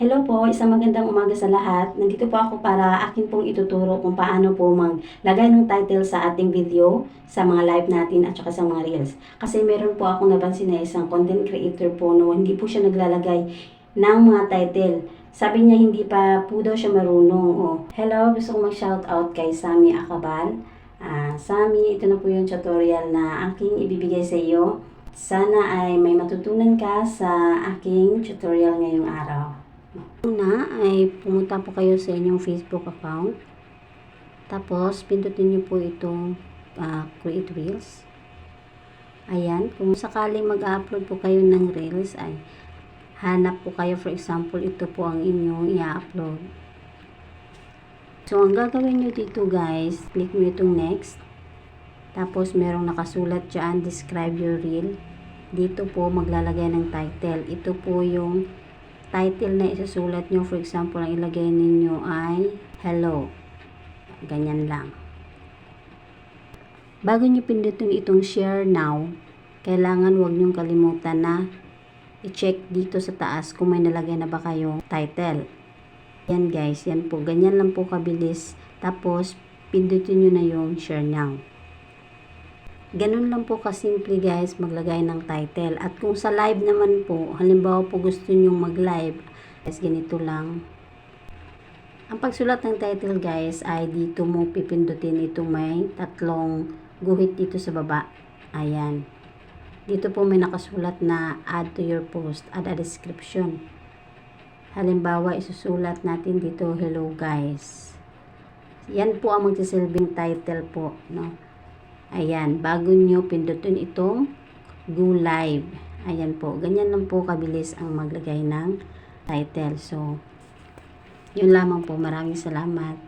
Hello po, isang magandang umaga sa lahat. Nandito po ako para akin pong ituturo kung paano po maglagay ng title sa ating video, sa mga live natin at saka sa mga reels. Kasi meron po akong napansin na isang content creator po no, hindi po siya naglalagay ng mga title. Sabi niya hindi pa po daw siya marunong. Oh, hello, gusto kong mag-shoutout kay Sami Akabal. Ah, Sami, ito na po yung tutorial na aking ibibigay sa iyo. Sana ay may matutunan ka sa aking tutorial ngayong araw. Una ay pumunta po kayo sa inyong Facebook account. Tapos, pindutin niyo po itong ah, Create Reels. Ayan, kung sakaling mag-upload po kayo ng Reels ay hanap po kayo, for example, ito po ang inyong i-upload. So, ang gagawin nyo dito guys, click mo itong next. Tapos, merong nakasulat dyan, describe your reel. Dito po maglalagay ng title. Ito po yung title na isusulat nyo. For example, ang ilagay ninyo ay hello. Ganyan lang. Bago nyo pindutin itong share now, kailangan huwag nyo kalimutan na i-check dito sa taas kung may nalagay na ba kayong title. Yan guys, yan po. Ganyan lang po kabilis. Tapos, pindutin nyo na yung share now. Ganun lang po kasimple guys maglagay ng title. At kung sa live naman po, halimbawa po gusto nyo mag-live, guys ganito lang. Ang pagsulat ng title guys ay dito mo pipindutin ito may tatlong guhit dito sa baba. Ayan. Dito po may nakasulat na add to your post, add a description. Halimbawa, isusulat natin dito, hello guys. Yan po ang magsisilbing title po, no? Ayan, bago nyo pindutin itong go live. Ayan po, ganyan lang po kabilis ang maglagay ng title. So, yun lamang po. Maraming salamat.